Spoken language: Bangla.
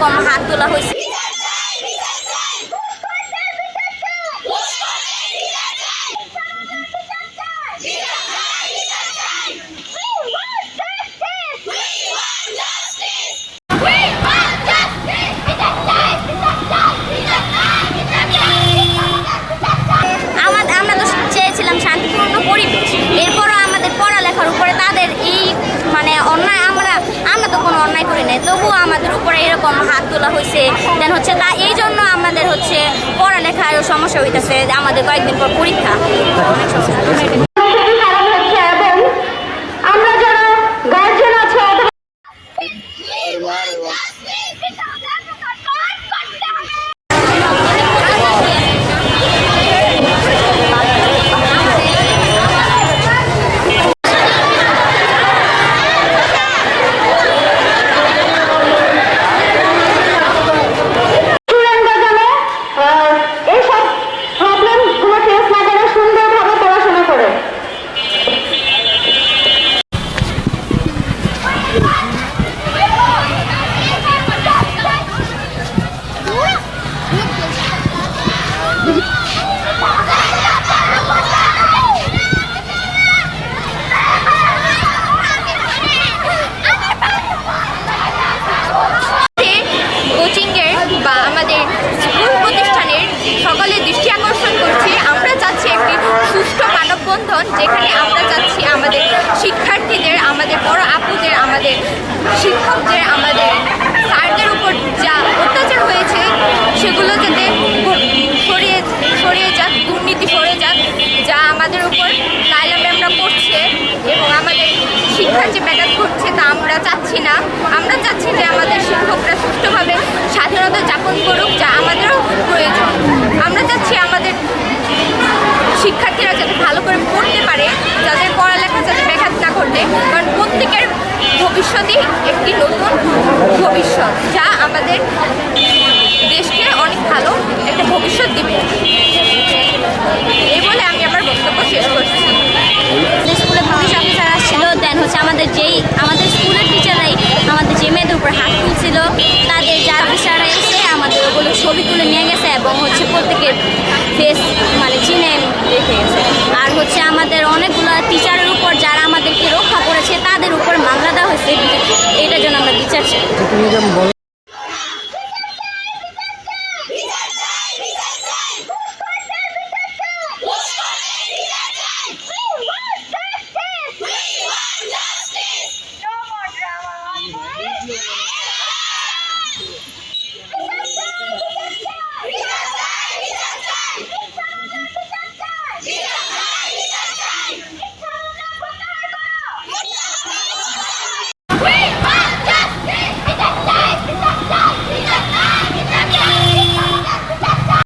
এরকম হাত তোলা হয়েছে। মানে আমরা তো কোনো অন্যায় করি নাই। তবুও আমাদের উপরে এরকম হাত তোলা হয়েছে দেন হচ্ছে তা, এই জন্য আমাদের হচ্ছে পড়ালেখার সমস্যা হইতেছে আমাদের কয়েকদিন পর পরীক্ষা। অনেক সমস্যা স্কুল প্রতিষ্ঠানের সকলের দৃষ্টি আকর্ষণ করছি। আমরা চাচ্ছি একটি সুষ্ঠু মানববন্ধন, যেখানে আমরা চাচ্ছি আমাদের শিক্ষার্থীদের, আমাদের বড় আপুদের, আমাদের শিক্ষকদের, আমাদের স্যারদের উপর যা অত্যাচার হয়েছে, সেগুলো যাতে সরিয়ে সরিয়ে যাক, দুর্নীতি সরে যাক, যা আমাদের উপর লাইলা ম্যামরা করছে এবং আমাদের শিক্ষার যে ব্যাঘাত ঘটছে তা আমরা চাচ্ছি না। আমরা চাচ্ছি যে আমাদের শিক্ষকরা স্বাধীনতা যাপন করুক, যা আমাদেরও প্রয়োজন। আমরা চাচ্ছি আমাদের শিক্ষার্থীরা যাতে ভালো করে পড়তে পারে, যাদের পড়ালেখা যাতে ব্যাঘাত না ঘটে, কারণ প্রত্যেকের ভবিষ্যতই একটি নতুন ভবিষ্যৎ, যা আমাদের দেশকে অনেক ভালো একটা ভবিষ্যৎ দিবে। এই বলে আমি আমার বক্তব্য শেষ করছি। স্কুলে পুলিশ অফিসার আসছিল দেন হচ্ছে আমাদের যেই, আমাদের স্কুলের টিচাররাই আমাদের যে মেয়েদের উপর হাত তুলছিল ছবি তুলে নিয়ে গেছে এবং হচ্ছে প্রত্যেকের ফেস মানে চিনে রেখে গেছে। আর হচ্ছে আমাদের অনেকগুলো টিচারের